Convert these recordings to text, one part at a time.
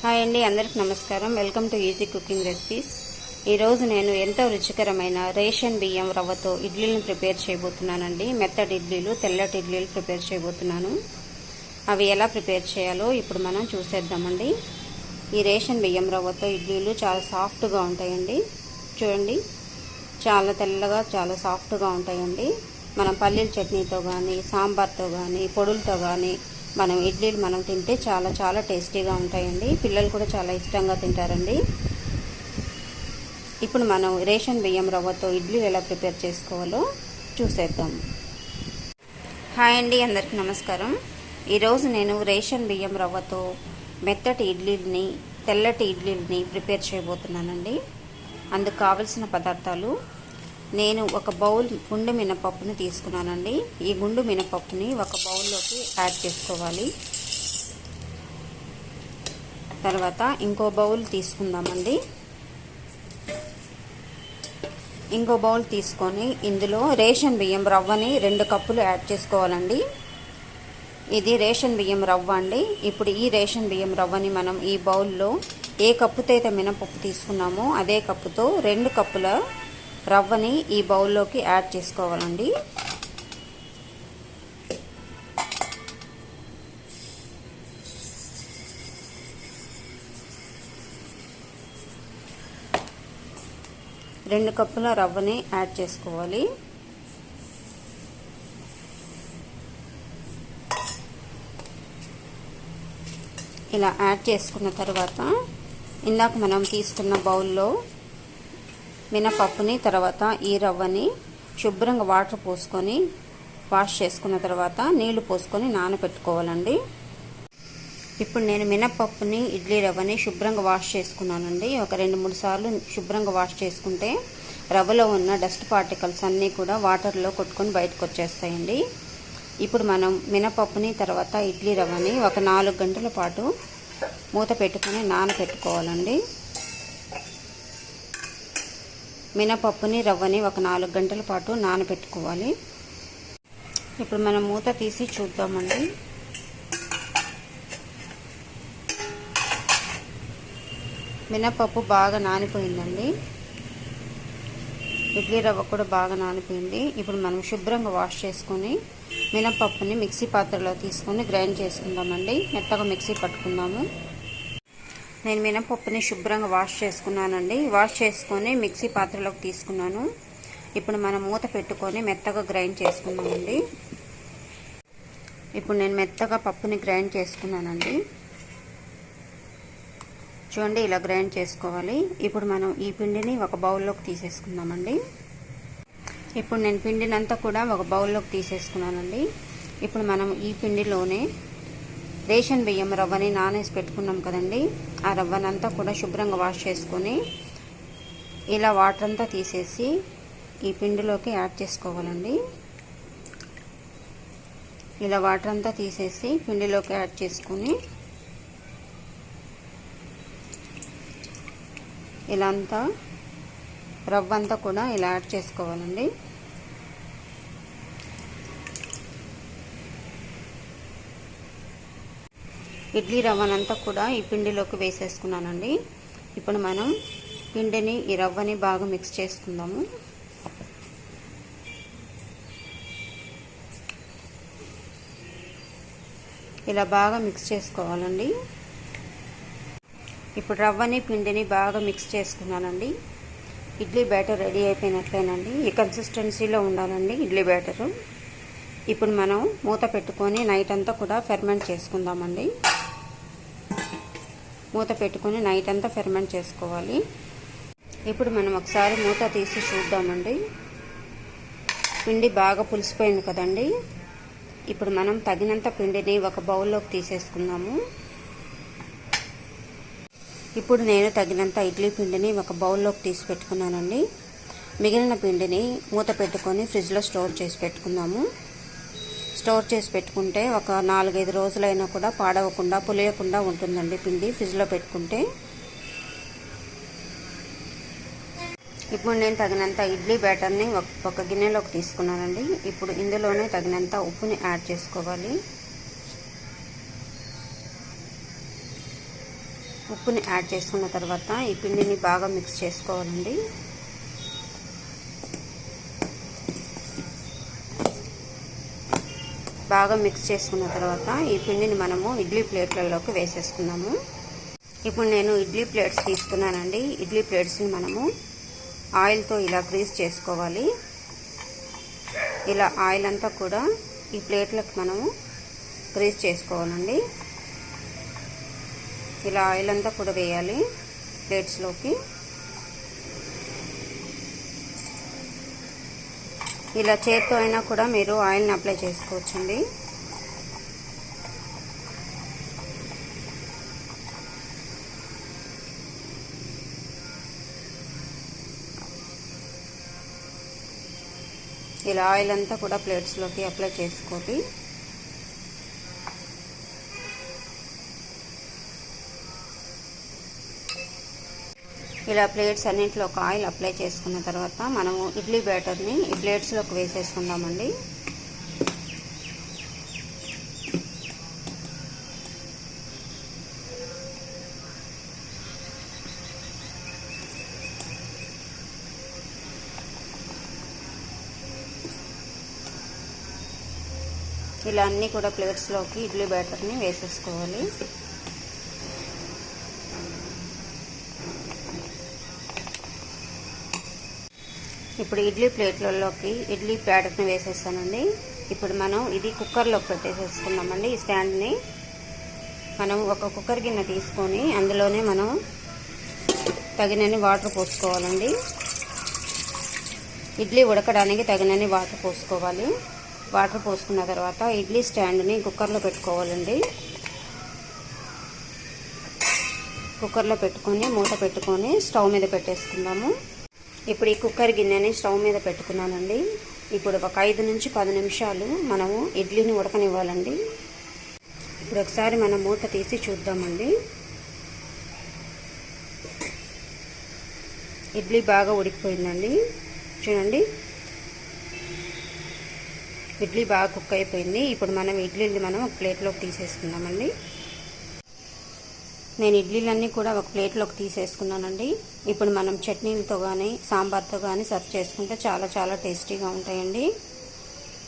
Hi అండి అందరికి నమస్కారం. Welcome to easy cooking recipes. ఈరోజు నేను ఎంతో రుచికరమైన రేషన్ బియ్యం రవ్వతో ఇడ్లీలను ప్రిపేర్ చేయబోతున్నానండి. మెత్తటి ఇడ్లీలు తెల్లటి ఇడ్లీలు ప్రిపేర్ చేయబోతున్నాను. అవి ఎలా ప్రిపేర్ చేయాలో ఇప్పుడు మనం చూసేద్దామండి. ఈ రేషన్ బియ్యం రవ్వతో ఇడ్లీలు చాలా సాఫ్ట్గా ఉంటాయండి. చూడండి చాలా తెల్లగా చాలా సాఫ్ట్గా ఉంటాయండి. మనం పల్లీల చట్నీతో కానీ సాంబార్తో కానీ పొడులతో కానీ మనం ఇడ్లీలు మనం తింటే చాలా చాలా టేస్టీగా ఉంటాయండి. పిల్లలు కూడా చాలా ఇష్టంగా తింటారండి. ఇప్పుడు మనం రేషన్ బియ్యం రవ్వతో ఇడ్లీలు ఎలా ప్రిపేర్ చేసుకోవాలో చూసేద్దాం. హాయ్ అండి అందరికి నమస్కారం. ఈరోజు నేను రేషన్ బియ్యం రవ్వతో మెత్తటి ఇడ్లీని తెల్లటి ఇడ్లీని ప్రిపేర్ చేయబోతున్నానండి. అందుకు కావలసిన పదార్థాలు నేను ఒక బౌల్ గుండు మినపప్పుని తీసుకున్నానండి. ఈ గుండు మినపప్పుని ఒక బౌల్లోకి యాడ్ చేసుకోవాలి. తర్వాత ఇంకో బౌల్ తీసుకుందామండి. ఇంకో బౌల్ తీసుకొని ఇందులో రేషన్ బియ్యం రవ్వని రెండు కప్పులు యాడ్ చేసుకోవాలండి. ఇది రేషన్ బియ్యం రవ్వ అండి. ఇప్పుడు ఈ రేషన్ బియ్యం రవ్వని మనం ఈ బౌల్లో ఏ కప్పుతో అయితే మినపప్పు తీసుకున్నామో అదే కప్పుతో రెండు కప్పుల రవ్వని ఈ బౌల్లోకి యాడ్ చేసుకోవాలండి. రెండు కప్పుల రవ్వని యాడ్ చేసుకోవాలి. ఇలా యాడ్ చేసుకున్న తర్వాత ఇందాక మనం తీసుకున్న బౌల్లో మినపప్పుని తర్వాత ఈ రవ్వని శుభ్రంగా వాటర్ పోసుకొని వాష్ చేసుకున్న తర్వాత నీళ్ళు పోసుకొని నానబెట్టుకోవాలండి. ఇప్పుడు నేను మినపప్పుని ఇడ్లీ రవ్వని శుభ్రంగా వాష్ చేసుకున్నానండి. ఒక రెండు మూడు సార్లు శుభ్రంగా వాష్ చేసుకుంటే రవ్వలో ఉన్న డస్ట్ పార్టికల్స్ అన్నీ కూడా వాటర్లో కొట్టుకొని బయటకు వచ్చేస్తాయండి. ఇప్పుడు మనం మినపప్పుని తర్వాత ఇడ్లీ రవ్వని ఒక నాలుగు గంటల పాటు మూత పెట్టుకొని నానబెట్టుకోవాలండి. మినపప్పుని రవ్వని ఒక నాలుగు గంటల పాటు నానబెట్టుకోవాలి. ఇప్పుడు మనం మూత తీసి చూద్దామండి. మినపప్పు బాగా నానిపోయిందండి. ఇడ్లీ రవ్వ కూడా బాగా నానిపోయింది. ఇప్పుడు మనం శుభ్రంగా వాష్ చేసుకొని మినపప్పుని మిక్సీ పాత్రలో తీసుకొని గ్రైండ్ చేసుకుందామండి. మెత్తగా మిక్సీ పట్టుకుందాము. నేను మినపప్పుని శుభ్రంగా వాష్ చేసుకున్నానండి. వాష్ చేసుకొని మిక్సీ పాత్రలోకి తీసుకున్నాను. ఇప్పుడు మనం మూత పెట్టుకొని మెత్తగా గ్రైండ్ చేసుకున్నామండి ఇప్పుడు నేను మెత్తగా పప్పుని గ్రైండ్ చేసుకున్నానండి. చూడండి ఇలా గ్రైండ్ చేసుకోవాలి. ఇప్పుడు మనం ఈ పిండిని ఒక బౌల్లోకి తీసేసుకుందామండి. ఇప్పుడు నేను పిండినంతా కూడా ఒక బౌల్లోకి తీసేసుకున్నానండి. ఇప్పుడు మనం ఈ పిండిలోనే రేషన్ బియ్యం రవ్వని నానేసి పెట్టుకున్నాం కదండి. ఆ రవ్వనంతా కూడా శుభ్రంగా వాష్ చేసుకొని ఇలా వాటర్ అంతా తీసేసి ఈ పిండిలోకి యాడ్ చేసుకోవాలండి. ఇలా వాటర్ అంతా తీసేసి పిండిలోకి యాడ్ చేసుకొని ఇలా అంతా రవ్వ అంతా కూడా ఇలా యాడ్ చేసుకోవాలండి. ఇడ్లీ రవ్వనంతా కూడా ఈ పిండిలోకి వేసేసుకున్నానండి. ఇప్పుడు మనం పిండిని ఈ రవ్వని బాగా మిక్స్ చేసుకుందాము. ఇలా బాగా మిక్స్ చేసుకోవాలండి. ఇప్పుడు రవ్వని పిండిని బాగా మిక్స్ చేసుకున్నానండి. ఇడ్లీ బ్యాటర్ రెడీ అయిపోయినట్లేనండి. ఈ కన్సిస్టెన్సీలో ఉండాలండి ఇడ్లీ బ్యాటరు. ఇప్పుడు మనం మూత పెట్టుకొని నైట్ అంతా కూడా ఫెర్మెంట్ చేసుకుందామండి. మూత పెట్టుకొని నైట్ అంతా ఫెర్మెంట్ చేసుకోవాలి. ఇప్పుడు మనం ఒకసారి మూత తీసి చూద్దామండి. పిండి బాగా పులిసిపోయింది కదండి. ఇప్పుడు మనం తగినంత పిండిని ఒక బౌల్లోకి తీసేసుకుందాము. ఇప్పుడు నేను తగినంత ఇడ్లీ పిండిని ఒక బౌల్లోకి తీసి పెట్టుకున్నానండి. మిగిలిన పిండిని మూత పెట్టుకొని ఫ్రిడ్జ్లో స్టోర్ చేసి పెట్టుకుందాము. స్టోర్ చేసి పెట్టుకుంటే ఒక నాలుగైదు రోజులైనా కూడా పాడవకుండా పులియకుండా ఉంటుందండి పిండి ఫ్రిడ్జ్లో పెట్టుకుంటే. ఇప్పుడు నేను తగినంత ఇడ్లీ బ్యాటర్ని ఒక గిన్నెలోకి తీసుకున్నానండి. ఇప్పుడు ఇందులోనే తగినంత ఉప్పుని యాడ్ చేసుకోవాలి. ఉప్పుని యాడ్ చేసుకున్న తర్వాత ఈ పిండిని బాగా మిక్స్ చేసుకోవాలండి. బాగా మిక్స్ చేసుకున్న తర్వాత ఈ పిండిని మనము ఇడ్లీ ప్లేట్లలోకి వేసేసుకున్నాము ఇప్పుడు నేను ఇడ్లీ ప్లేట్స్ తీసుకున్నానండి. ఇడ్లీ ప్లేట్స్ని మనము ఆయిల్తో ఇలా గ్రీస్ చేసుకోవాలి. ఇలా ఆయిల్ అంతా కూడా ఈ ప్లేట్లకు మనము గ్రీస్ చేసుకోవాలండి. ఇలా ఆయిల్ అంతా కూడా వేయాలి ప్లేట్స్లోకి. ఇలా చేత్తో అయినా కూడా మీరు ఆయిల్ని అప్లై చేసుకోవచ్చండి. ఇలా ఆయిల్ అంతా కూడా ప్లేట్స్లోకి అప్లై చేసుకోవాలి ఇలా ప్లేట్స్ అన్నింటిలో ఒక ఆయిల్ అప్లై చేసుకున్న తర్వాత మనము ఇడ్లీ బ్యాటర్ని ఈ ప్లేట్స్లోకి వేసేసుకుందామండి. ఇలా అన్నీ కూడా ప్లేట్స్లోకి ఇడ్లీ బ్యాటర్ని వేసేసుకోవాలి. ఇప్పుడు ఇడ్లీ ప్లేట్లలోకి ఇడ్లీ బ్యాటర్ని వేసేస్తానండి. ఇప్పుడు మనం ఇది కుక్కర్లోకి పెట్టేసేసుకున్నామండి ఈ స్టాండ్ని. మనం ఒక కుక్కర్ గిన్నె తీసుకొని అందులోనే మనం తగినన్ని వాటర్ పోసుకోవాలండి. ఇడ్లీ ఉడకడానికి తగినన్ని వాటర్ పోసుకోవాలి. వాటర్ పోసుకున్న తర్వాత ఇడ్లీ స్టాండ్ని కుక్కర్లో పెట్టుకోవాలండి. కుక్కర్లో పెట్టుకొని మూత పెట్టుకొని స్టవ్ మీద పెట్టేసుకుందాము. ఇప్పుడు ఈ కుక్కర్ గిన్నెని స్టవ్ మీద పెట్టుకున్నానండి. ఇప్పుడు ఒక ఐదు నుంచి పది నిమిషాలు మనము ఇడ్లీని ఉడకనివ్వాలండి. ఇప్పుడు ఒకసారి మనం మూత తీసి చూద్దామండి. ఇడ్లీ బాగా ఉడికిపోయిందండి. చూడండి. ఇడ్లీ బాగా కుక్ అయిపోయింది. ఇప్పుడు మనం ఇడ్లీని మనం ఒక ప్లేట్లోకి తీసేసుకుందామండి. నేను ఇడ్లీలన్నీ కూడా ఒక ప్లేట్లోకి తీసేసుకున్నానండి. ఇప్పుడు మనం చట్నీలతో కానీ సాంబార్తో కానీ సర్వ్ చేసుకుంటే చాలా చాలా టేస్టీగా ఉంటాయండి.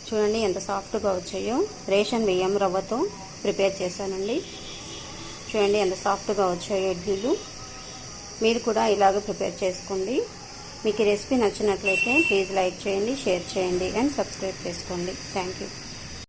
చూడండి ఎంత సాఫ్ట్గా వచ్చాయో. రేషన్ బియ్యం రవ్వతో ప్రిపేర్ చేశానండి. చూడండి ఎంత సాఫ్ట్గా వచ్చాయో ఇడ్లీలు. మీరు కూడా ఇలాగ ప్రిపేర్ చేసుకోండి. మీకు ఈ రెసిపీ నచ్చినట్లయితే ప్లీజ్ లైక్ చేయండి షేర్ చేయండి అండ్ సబ్స్క్రైబ్ చేసుకోండి. Thank you